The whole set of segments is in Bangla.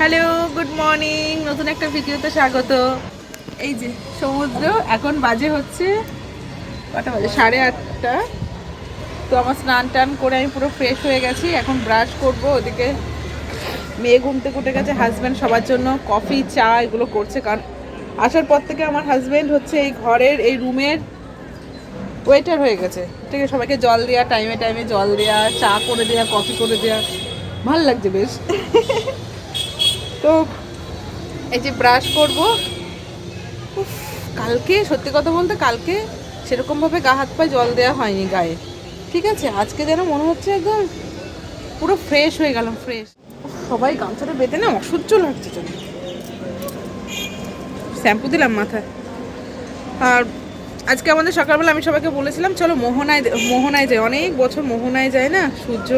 হ্যালো গুড মর্নিং নতুন একটা ভিডিওতে স্বাগত। এই যে সমুদ্র, এখন বাজে হচ্ছে কটা বাজে? সাড়ে আটটা। তো আমার স্নান টান করে আমি পুরো ফ্রেশ হয়ে গেছি। এখন ব্রাশ করব, ওদিকে মেয়ে ঘুমতে কুটে গেছে হাজব্যান্ড সবার জন্য কফি চা এগুলো করছে। কারণ আসার পর থেকে আমার হাজব্যান্ড হচ্ছে এই ঘরের, এই রুমের ওয়েটার হয়ে গেছে। ঠিক আছে, সবাইকে জল দেওয়া টাইমে টাইমে জল দেওয়া চা করে দেওয়া কফি করে দেওয়া ভালো লাগছে বেশ। তো এই যে ব্রাশ করব। কালকে, সত্যি কথা বলতে কালকে সেরকমভাবে গা হাত পায়ে জল দেওয়া হয়নি গায়ে। ঠিক আছে, আজকে যেন মনে হচ্ছে একদম পুরো ফ্রেশ হয়ে গেলাম ফ্রেশ সবাই গামছাটা বেঁধে না অসহ্য লাগছে জন্য। শ্যাম্পু দিলাম মাথায়। আর আজকে আমাদের সকালবেলা আমি সবাইকে বলেছিলাম, চলো মোহনায় মোহনায় যাই। অনেক বছর মোহনায় যায় না, সূর্য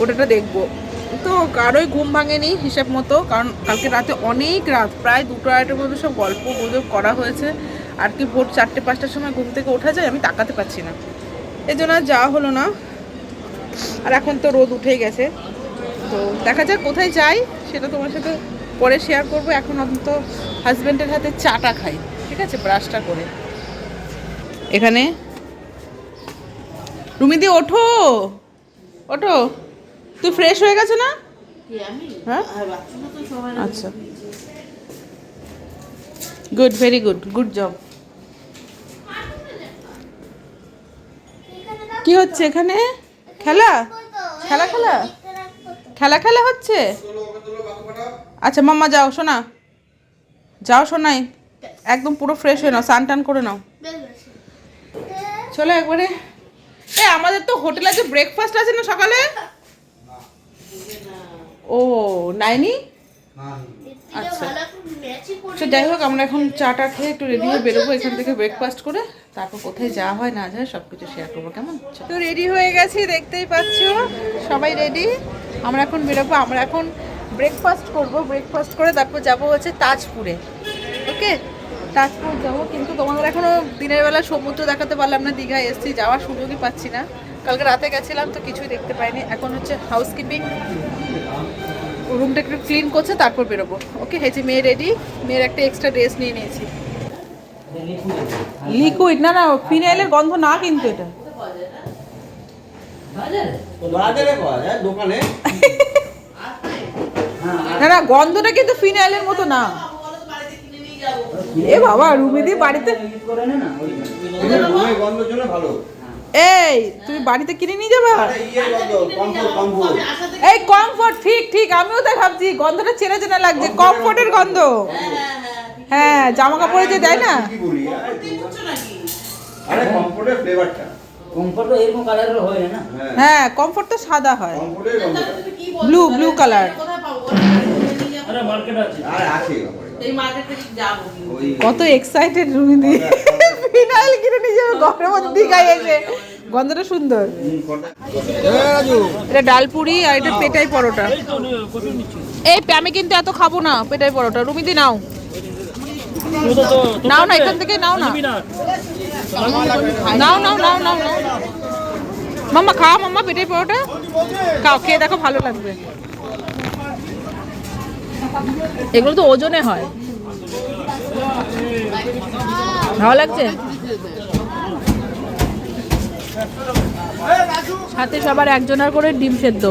ওটাটা দেখব। তো কারোই ঘুম ভাঙেনি হিসাব মতো, কারণ কালকে রাতে অনেক রাত, প্রায় দুটো আড়াইটার মধ্যে সব গল্প গুজব করা হয়েছে। আর কি ভোর চারটে, পাঁচটার সময় ঘুম থেকে ওঠা যায়, আমি তাকাতে পারছি না। এই জন্য আর যাওয়া হলো না। আর এখন তো রোদ উঠেই গেছে। তো দেখা যাক কোথায় যাই, সেটা তোমার সাথে পরে শেয়ার করব। এখন অন্তত হাজব্যান্ডের হাতে চাটা খাই, ঠিক আছে? ব্রাশটা করে। এখানে। রুমিদি, ওঠো! ওঠো! তুই ফ্রেশ হয়ে গেছে না? হ্যাঁ? আচ্ছা। Good very good good job কি হচ্ছে এখানে? খেলা? খেলা খেলা? খেলা খেলা হচ্ছে? আচ্ছা মাম্মা যাও শোনা যাও শোনাই একদম পুরো ফ্রেশ হয়ে নাও স্নান টান করে নাও। চলো একবারে। এ আমাদের তো হোটেলে যে ব্রেকফাস্ট আছে না সকালে? ও নাইনি? আচ্ছা। সে যাই হোক আমরা এখন চাটা খেয়ে একটু রেডি হয়ে বেরোবো এখান থেকে ব্রেকফাস্ট করে তারপর কোথায় যাওয়া হয় না যায় সব কিছু শেয়ার করব কেমন? তো রেডি হয়ে গেছি দেখতেই পাচ্ছ। সবাই রেডি আমরা এখন বেরোবো আমরা এখন ব্রেকফাস্ট করব ব্রেকফাস্ট করে তারপর যাব হচ্ছে তাজপুরে। ওকে? তাজপুর যাব কিন্তু তোমাদের এখনও দিনের বেলা সমুদ্র দেখাতে পারলাম না দীঘায় এসছি যাওয়ার সুযোগই পাচ্ছি না। কালকে রাতে গেছিলাম তো কিছুই দেখতে পাইনি। এখন হচ্ছে হাউসকিপিং রুমটা একটু ক্লিন করছে তারপর বেরোবো। ওকে হেজি মেয়ে রেডি মেয়ের একটা এক্সট্রা ড্রেস নিয়ে নিয়েছি। লিকুইড না না ফিনাইলের গন্ধ না কিন্তু এটা। না না গন্ধটা কিন্তু ফিনাইলের মতো না। এ বাবা রুমিদি বাড়িতে রুমের ভালো। এই তুমি বাড়িতে কিনে নিয়ে যাবা? আরে ইয়ে গন্ধ কমফোর্ট কমফোর্ট এই কমফোর্ট ঠিক ঠিক আমিও তাই ভাবছি গন্ধটা চেনা চেনা লাগছে কমফোর্টের গন্ধ। হ্যাঁ জামা কাপড়ে যে দেয় না? কি বলি আরে কমফোর্টের ফ্লেভারটা কমফর্ট হয় না? হ্যাঁ। হ্যাঁ কমফোর্ট তো সাদা হয়। ব্লু ব্লু কালার আরে মার্কেট আছে। আর আছে ওই কত এক্সাইটেড রুমিদি ফিনাইল কিনে নিয়ে যাবে ঘরের মধ্যে দীঘায় এসে। গন্ধটা সুন্দর। এটা ডালপুরি আর এটা পেটাই পরোটা। এই আমি কিন্তু এত খাব না পেটাই পরোটা। রুমিদি নাও। নাও না এখান থেকে নাও না। নাও নাও নাও নাও নাও। মাম্মা খাও মাম্মা পেটাই পরোটা। খাও খেয়ে দেখো ভালো লাগবে। এগুলো তো ওজনে হয়। ভালো লাগছে? সাথে সবার একজনের করে ডিম সেদ্ধ।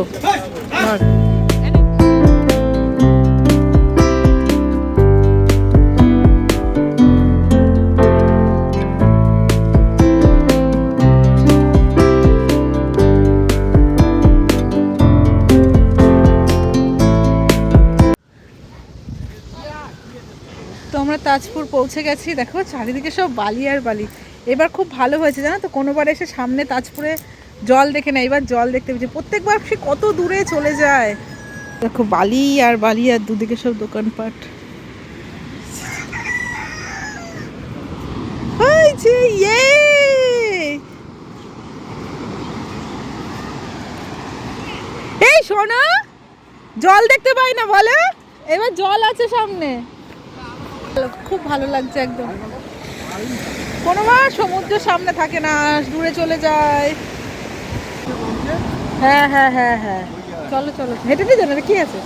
তো আমরা তাজপুর পৌঁছে গেছি, দেখো, চারিদিকে সব বালি আর বালি। এবার খুব ভালো হয়েছে, জানো তো? কোনোবার এসে সামনে তাজপুরে জল দেখে না এবার জল দেখতে পেয়েছি। প্রত্যেকবার সে কত দূরে চলে যায়। দেখো, বালি আর বালি আর দুদিকে সব দোকানপাট। হয়েছে ইয়ে! এই শোনো জল দেখতে পাই না, বলো। এবার জল আছে সামনে। খুব ভালো লাগছে একদম। কোনো মা, সমুদ্র সামনে থাকে না, দূরে চলে যায়। হ্যাঁ হ্যাঁ হ্যাঁ হ্যাঁ। চলো চলো। হেঁটে দিয়ে যাবে কি আছে?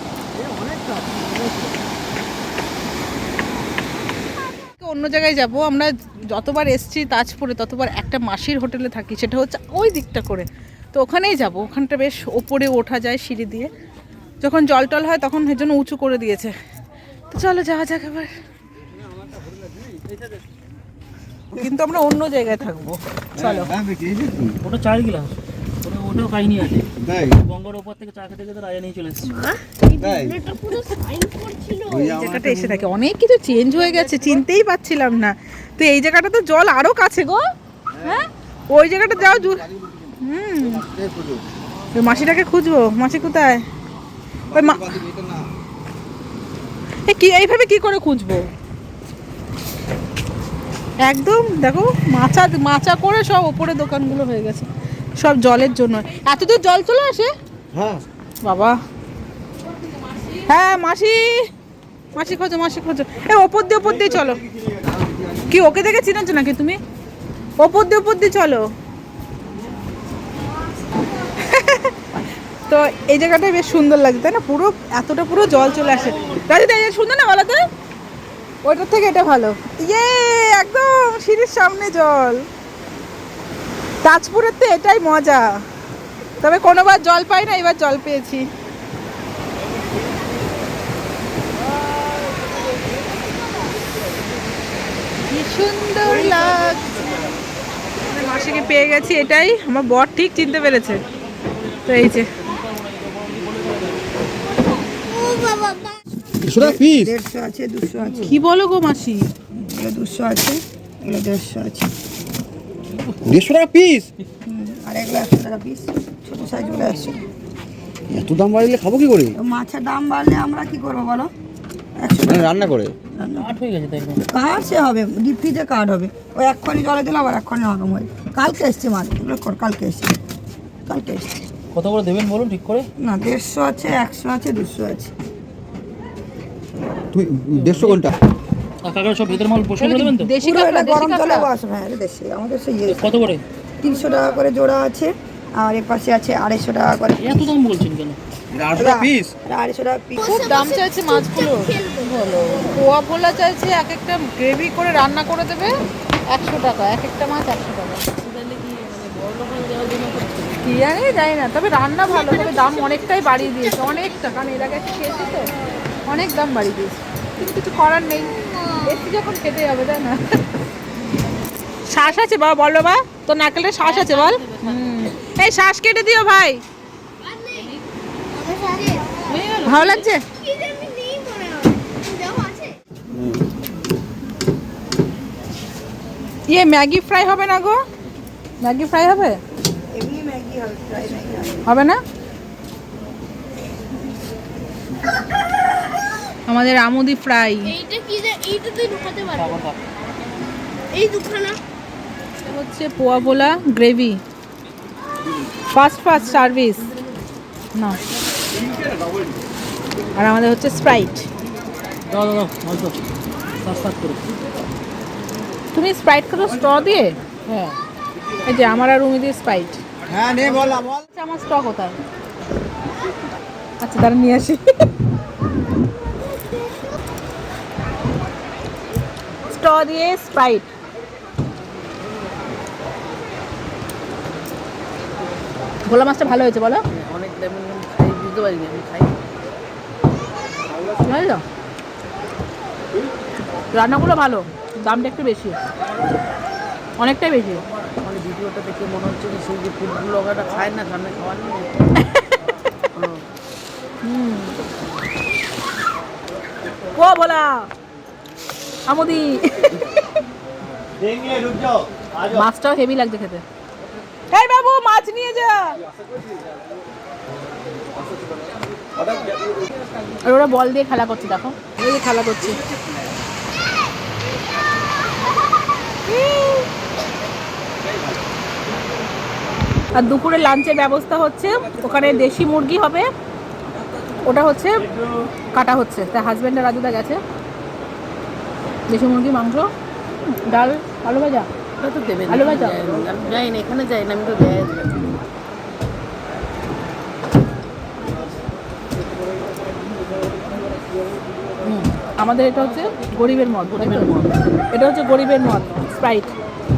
অন্য জায়গায় যাব। আমরা যতবার এসছি তাজপুরে, ততবার একটা মাসির হোটেলে থাকি। সেটা হচ্ছে ওই দিকটা করে। তো ওখানেই যাব। ওখানটা বেশ ওপরে ওঠা যায় সিঁড়ি দিয়ে। যখন জল টল হয়, তখন এর জন্য উঁচু করে দিয়েছে। তো চলো, যাওয়া যাক এবার। কিন্তু আমরা অন্য জায়গায় থাকব। চলো। ওটা চার গিলাস। ওটা ওটাও কাহিনী আছে। তাই? গঙ্গার ওপর থেকে চা খেতে খেতে রাজা নিয়ে চলে এসেছে। জায়গাটা এসে থাকে অনেক কিছু চেঞ্জ হয়ে গেছে চিনতেই পারছিলাম না। তো এই জায়গাটা তো জল আরও কাছে গো। হ্যাঁ? ওই জায়গাটা যাও জু- হুম। ওই মাসিটাকে খুঁজবো। মাসি কোথায়? ওই মা কি এইভাবে কি করে খুঁজবো? একদম দেখো মাচা মাচা করে সব ওপরে দোকানগুলো হয়ে গেছে। সব জলের জন্য। এত দূর জল চলে আসে? হ্যাঁ। বাবা। হ্যাঁ মাসি। মাসি খোঁজো মাসি খোঁজো। এ ওপর দিয়ে ওপর দিয়ে চলো। কি ওকে দেখে চিনেছো নাকি তুমি? ওপর দিয়ে ওপর দিয়ে চলো। তো এই জায়গাটাই বেশ সুন্দর লাগে তাই না? পুরো এতটা পুরো জল চলে আসে। এই সুন্দর না বলো তো ওইটার থেকে এটা ভালো। ইয়ে একদম সিঁড়ির সামনে জল। তাজপুরের তো এটাই মজা। তবে কোনোবার জল পাই না, এবার জল পেয়েছি। কি সুন্দর লাগছে। মাসিকে পেয়ে গেছি এটাই, আমার বর ঠিক চিনতে পেরেছে। তো এই যে। সুরা পিস দেড়শো আছে দুশো আছে। কি বলো গো মাসি? দুশো আছে এগুলো দেড়শো আছে। দেড়শো টাকা পিস আর এগুলো একশো টাকা পিস ছোটো সাইজগুলো একশো এত দাম বাড়লে খাব কি করে? মাছের দাম বাড়লে আমরা কি করব বলো? একশো মানে রান্না করে? হয়ে? কার্ড সে হবে ডিপ ফ্রিজে কার্ড হবে। ওই এক্ষণি জলে দিলে আবার এক্ষণি নরম হয় কালকে এসছে মাছ কর কালকে এসছে। কালকে এসছে। কত করে দেবেন বলুন ঠিক করে? না দেড়শো আছে একশো আছে দুশো আছে। তুমি দেড়শো ঘণ্টা। সব ভেতর মাল বসে দেবেন? তো পুরো এটা গরম জলে কাঁকড়া। হ্যাঁ দেশি। আমাদের সেই ইয়ে। কত করে? তিনশো টাকা করে জোড়া আছে আর এর পাশে আছে আড়াইশো টাকা করে এত দাম বলছেন কেন? আটশো টাকা পিস এটা আড়াইশো টাকা পিস খুব দাম চাইছে মাছগুলো। বলো পোয়া ভোলা চাইছে এক একটা গ্রেভি করে রান্না করে দেবে একশো টাকা এক একটা মাছ একশো টাকা। কি জানি জানি না তবে রান্না ভালো তবে দাম অনেকটাই বাড়িয়ে দিয়েছে অনেকটা কারণ এর আগে খেয়েছি তো। অনেক দাম বাড়িয়ে দিয়েছে। কিন্তু কিছু করার নেই। এসি যখন খেতে যাবে তাই না? শ্বাস আছে বা বলো বা তোর নাকেলে শ্বাস আছে বল। এই শ্বাস কেটে দিও ভাই। ভালো লাগছে? ইয়ে ম্যাগি ফ্রাই হবে না গো? ম্যাগি ফ্রাই হবে? হবে না? আমাদের আমুদি ফ্রাই। এইটা কি এইটা তুই ঢুকাতে পারবি? এই দুখানা। হচ্ছে পোয়া বোলা গ্রেভি। ফার্স্ট ফার্স্ট সার্ভিস না। আর আমাদের হচ্ছে স্প্রাইট দাও দাও দাও অল্প সাত সাত করে। তুমি স্প্রাইট খাতো স্ট্র দিয়ে? হ্যাঁ। এই যে আমার আর রুমি দিয়ে স্প্রাইট হ্যাঁ নে বললাম বল। আচ্ছা আমার স্টক কোথায়? আচ্ছা তারা নিয়ে আসি। স্ট্র দিয়ে স্প্রাইট। ভোলা মাছটা ভালো হয়েছে বলো? অনেক খাই বুঝতে পারি না আমি খাই। বুঝলো রান্নাগুলো ভালো দামটা একটু বেশি। অনেকটাই বেশি। মানে ভিডিওটা দেখে মনে হচ্ছে যে সেই যে ফুড ব্লগারটা খায় না সামনে খাওয়ার ও ভোলা! আমদি। মাছটাও হেভি লাগছে খেতে। এই বাবু মাছ নিয়ে যা। আর ওরা বল দিয়ে খেলা করছে দেখো। এই যে খেলা করছে। আর দুপুরে লাঞ্চের ব্যবস্থা হচ্ছে ওখানে দেশি মুরগি হবে ওটা হচ্ছে কাটা হচ্ছে তার হাজব্যান্ড আর রাজুদা গেছে। দেশি মুরগি মাংস ডাল আলু ভাজা? ওটা তো দেবেন আলু ভাজা? যাই না এখানে যাই না আমি তো দেয় আমাদের এটা হচ্ছে গরিবের মদ গরিবের মদ এটা হচ্ছে গরিবের মদ স্প্রাইট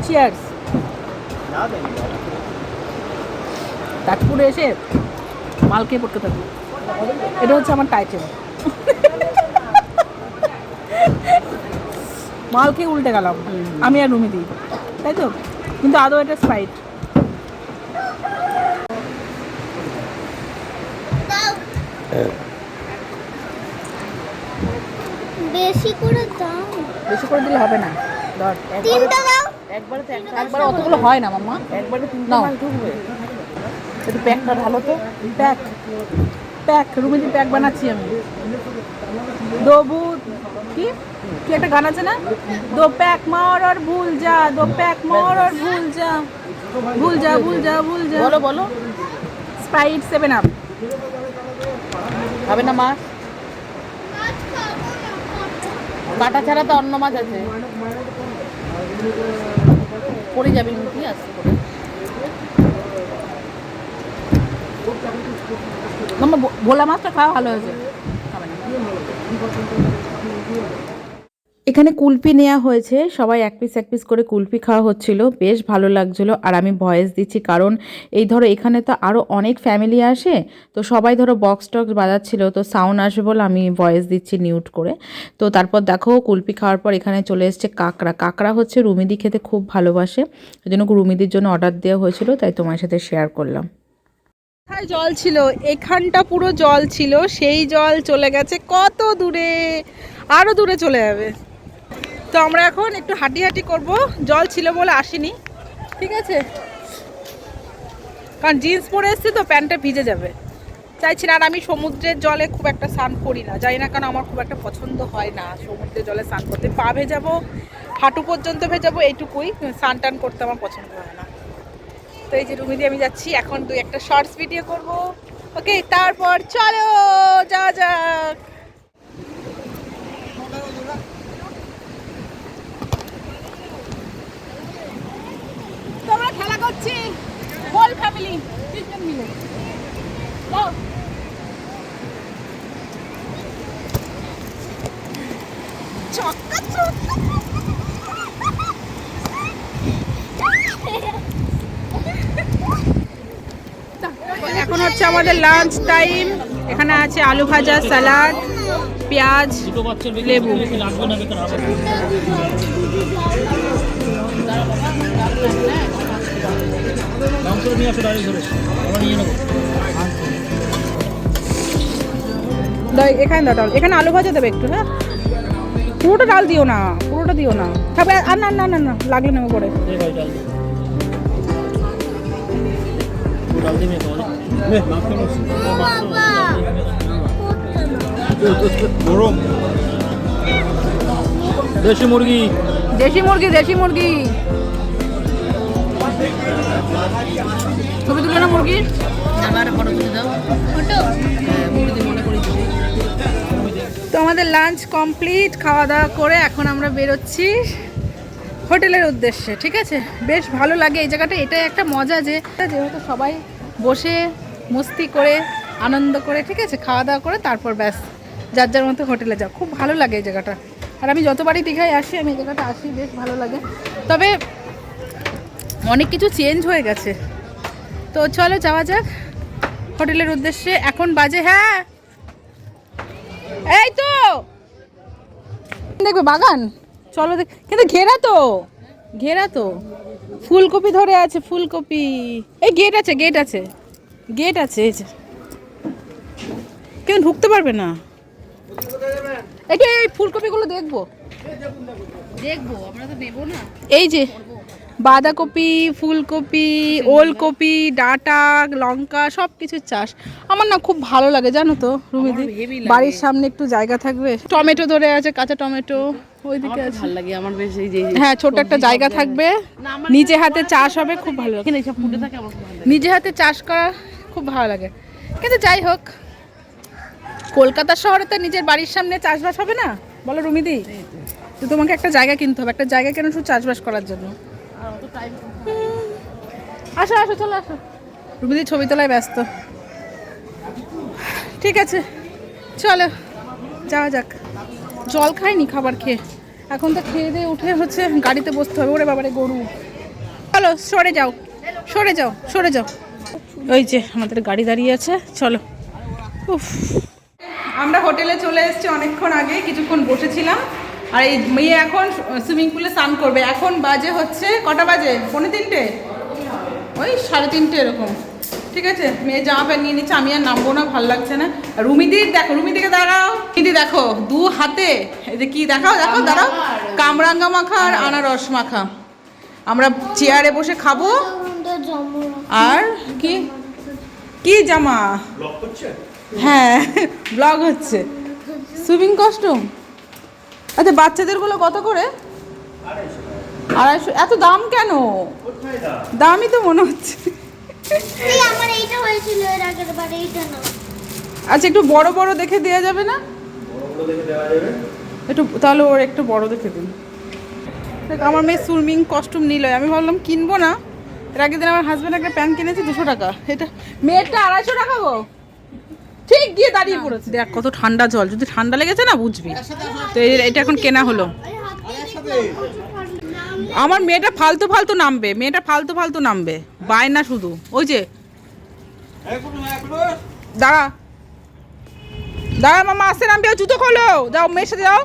চিয়ার্স তাজপুরে এসে মালকে পড়তে থাকব। এটা হচ্ছে আমার টাইটেল মাল খেয়ে উল্টে গেলাম। আমি আর রুমি দিই তাই তো? কিন্তু আদৌ এটা স্প্রাইট। বেশি করে দাও। বেশি করে দিলে হবে না। ধর তিনটা দাও। একবারে তো একবার অতগুলো হয় না মাম্মা। একবারে তিনটা নাও। মাছ ঢুকবে। একটু প্যাকটা ভালো তো। প্যাক। প্যাক। প্যাক বানাচ্ছি আমি। দবু কি? কি একটা গান আছে না? দো প্যাক মার আর ভুল যা দো প্যাক মার আর ভুল যা। ভুল যা ভুল যা ভুল যা। বলো বলো। স্প্রাইট সেভেন আপ হবে না মাছ কাটা ছাড়া তো অন্য মাছ আছে। পড়ে যাবে কি আসছে করে। ভোলা মাছটা খাওয়া ভালো হয়েছে। খাবে না। এখানে কুলপি নেওয়া হয়েছে। সবাই এক পিস এক পিস করে কুলপি খাওয়া হচ্ছিল। বেশ ভালো লাগছিল আর আমি ভয়েস দিচ্ছি কারণ এই ধরো এখানে তো আরও অনেক ফ্যামিলি আসে, তো সবাই ধরো বক্স টক্স বাজাচ্ছিল, তো সাউন্ড আসবে বলে আমি ভয়েস দিচ্ছি নিউট করে। তো তারপর দেখো কুলপি খাওয়ার পর এখানে চলে এসছে কাঁকড়া। কাঁকড়া হচ্ছে রুমিদি খেতে খুব ভালোবাসে, ওই জন্য রুমিদির জন্য অর্ডার দেওয়া হয়েছিল, তাই তোমার সাথে শেয়ার করলাম। জল ছিল? এখানটা পুরো জল ছিল, সেই জল চলে গেছে কত দূরে? আরও দূরে চলে যাবে। তো আমরা এখন একটু হাঁটি হাঁটি করব। জল ছিল বলে আসিনি। ঠিক আছে? কারণ জিন্স পরে এসছি তো প্যান্টটা ভিজে যাবে। চাইছি না, আর আমি সমুদ্রের জলে খুব একটা স্নান করি না। জানি না কেন আমার খুব একটা পছন্দ হয় না সমুদ্রের জলে স্নান করতে। পা ভেজাবো, হাঁটু পর্যন্ত ভেজাবো, এইটুকুই। স্নান টান করতে আমার পছন্দ হয় না। তো এই যে রুমি দিয়ে আমি যাচ্ছি। এখন দুই একটা শর্টস ভিডিও করব। ওকে তারপর চলো যা যাক তো আমরা খেলা করছি হোল ফ্যামিলি তিনজন মিলে যাও। এখন হচ্ছে আমাদের লাঞ্চ টাইম এখানে আছে আলু ভাজা স্যালাড পেঁয়াজ লেবু। লাগবে না বেকার হবে নিয়ে আসো ডাইরেক্ট ধরে আমরা নিয়ে নেব এখানে দাও ডাল এখানে আলু ভাজা দেবে একটু হ্যাঁ? পুরোটা ডাল দিও না পুরোটা দিও না। তবে আর না না না না লাগলে নেব মেখো গরম। দেশি মুরগি। দেশি মুরগি দেশি মুরগি। ছবি তুলে না মুরগির আমার ফটো তুলে দাও। ফটো মনে করি তো আমাদের লাঞ্চ কমপ্লিট খাওয়া দাওয়া করে এখন আমরা বেরোচ্ছি হোটেলের উদ্দেশ্যে ঠিক আছে? বেশ ভালো লাগে এই জায়গাটা এটাই একটা মজা যে যেহেতু সবাই বসে মস্তি করে আনন্দ করে ঠিক আছে? খাওয়া দাওয়া করে তারপর ব্যাস যার যার মতো হোটেলে যাও। খুব ভালো লাগে এই জায়গাটা। আর আমি যতবারই দীঘায় আসি আমি এই জায়গাটা আসি বেশ ভালো লাগে। তবে অনেক কিছু চেঞ্জ হয়ে গেছে। তো চলো যাওয়া যাক হোটেলের উদ্দেশ্যে। এখন বাজে হ্যাঁ। এই তো! দেখবে বাগান? চলো দেখ কিন্তু ঘেরা তো। ঘেরা তো। ফুলকপি ধরে আছে ফুলকপি। এই গেট আছে গেট আছে। গেট আছে এই যে। কেউ ঢুকতে পারবে না। এই ফুলকপিগুলো দেখব। দেখব আমরা তো নেব না। এই যে বাঁধাকপি ফুলকপি ওলকপি ডাঁটা লঙ্কা সব কিছুর চাষ। আমার না খুব ভালো লাগে জানো তো রুমিদি? বাড়ির সামনে একটু জায়গা থাকবে। টমেটো ধরে আছে কাঁচা টমেটো ওইদিকে আছে। ভালো লাগে আমার বেশ এই যে হ্যাঁ ছোট একটা জায়গা থাকবে। নিজে হাতে চাষ হবে খুব ভালো লাগে। নিজে হাতে চাষ করা খুব ভালো লাগে। কিন্তু যাই হোক কলকাতা শহরে তো নিজের বাড়ির সামনে চাষবাস হবে না? বলো রুমিদি তো তোমাকে একটা জায়গা কিনতে হবে একটা জায়গা কেন শুধু চাষবাস করার জন্য? আসো আসো, চলো, আসো। রুমিদি ছবি তোলায় ব্যস্ত। ঠিক আছে, চলো, যাওয়া যাক। জল খাইনি খাবার খেয়ে। এখন তো খেয়ে দিয়ে উঠে হচ্ছে গাড়িতে বসতে হবে। ওরে বাবারে, গরু। চলো, সরে যাও সরে যাও সরে যাও। ওই যে আমাদের গাড়ি দাঁড়িয়ে আছে, চলো। উফ। আমরা হোটেলে চলে এসেছি অনেকক্ষণ আগে, কিছুক্ষণ বসেছিলাম। আর এই মেয়ে এখন সুইমিং পুলে স্নান করবে। এখন বাজে হচ্ছে কটা বাজে? পৌনে তিনটে? ওই সাড়ে তিনটে এরকম। ঠিক আছে? মেয়ে জামা প্যান্ট নিয়ে নিচ্ছে আমি আর নামবো না ভালো লাগছে না। আর রুমিদির দেখো রুমিদিকে দাঁড়াও রুমিদি দেখো দু হাতে। এই যে কি দেখাও দেখো দাঁড়াও। কামরাঙ্গা মাখা আর আনারস মাখা। আমরা চেয়ারে বসে খাব। আর কি? কি জামা? হ্যাঁ ব্লগ হচ্ছে। সুইমিং কস্টিউম আচ্ছা বাচ্চাদেরগুলো কত করে? আড়াইশো। এত দাম কেন? দামই তো মনে হচ্ছে। আচ্ছা একটু বড় বড় দেখে দেওয়া যাবে না? একটু তাহলে ওর একটু বড় দেখে দিন। দেখ আমার মেয়ে সুইমিং কস্টিউম নিল। আমি ভাবলাম কিনবো না। এর আগের দিন আমার হাজব্যান্ড একটা প্যান্ট কিনেছে দুশো টাকা। এটা মেয়েরটা আড়াইশো টাকা গো। ঠিক গিয়ে দাঁড়িয়ে পড়েছে। দেখ কত ঠান্ডা জল যদি ঠান্ডা লেগেছে না বুঝবি। তো এই- এটা এখন কেনা হলো। আমার মেয়েটা ফালতু ফালতু নামবে মেয়েটা ফালতু ফালতু নামবে বায়না শুধু। ওই যে দাঁড়া। দাঁড়া মামা আসতে নামবে ও জুতো খোলো। যাও মেয়ের সাথে যাও।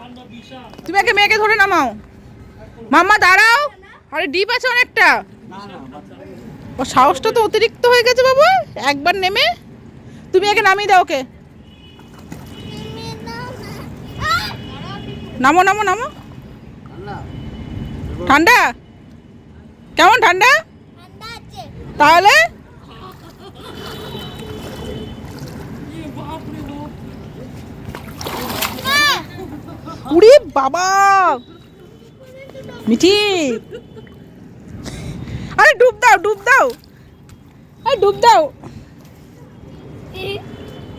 তুমি আগে মেয়েকে ধরে নামাও। মাম্মা দাঁড়াও। আরে ডিপ আছে অনেকটা। ও সাহসটা তো অতিরিক্ত হয়ে গেছে বাবু একবার নেমে। তুমি আগে নামিয়ে দাও ওকে। নামো নামো নামো। ঠান্ডা? কেমন ঠান্ডা? তাহলে? বাবা! মিঠি! আরে ডুব দাও ডুব দাও। আরে ডুব দাও।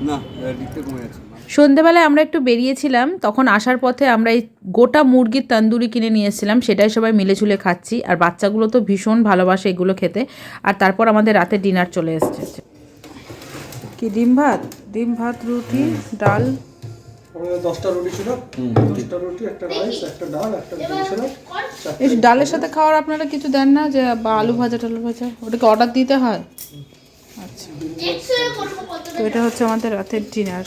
না সন্ধেবেলায় আমরা একটু বেরিয়েছিলাম তখন আসার পথে আমরা এই গোটা মুরগির তন্দুরি কিনে নিয়ে এসেছিলাম সেটাই সবাই মিলে ঝুলে খাচ্ছি আর বাচ্চাগুলো তো ভীষণ ভালোবাসে এগুলো খেতে আর তারপর আমাদের রাতে ডিনার চলে এসেছে। কি ডিম ভাত? ডিম ভাত রুটি ডাল? দশটা রুটি ছিল দশটা রুটি। একটা রাইস একটা ডাল একটা ডিম ছিল ডালের সাথে খাওয়ার আপনারা কিছু দেন না যে বা আলু ভাজা টালু ভাজা ওটাকে অর্ডার দিতে হয়? আচ্ছা। তো এটা হচ্ছে আমাদের রাতের ডিনার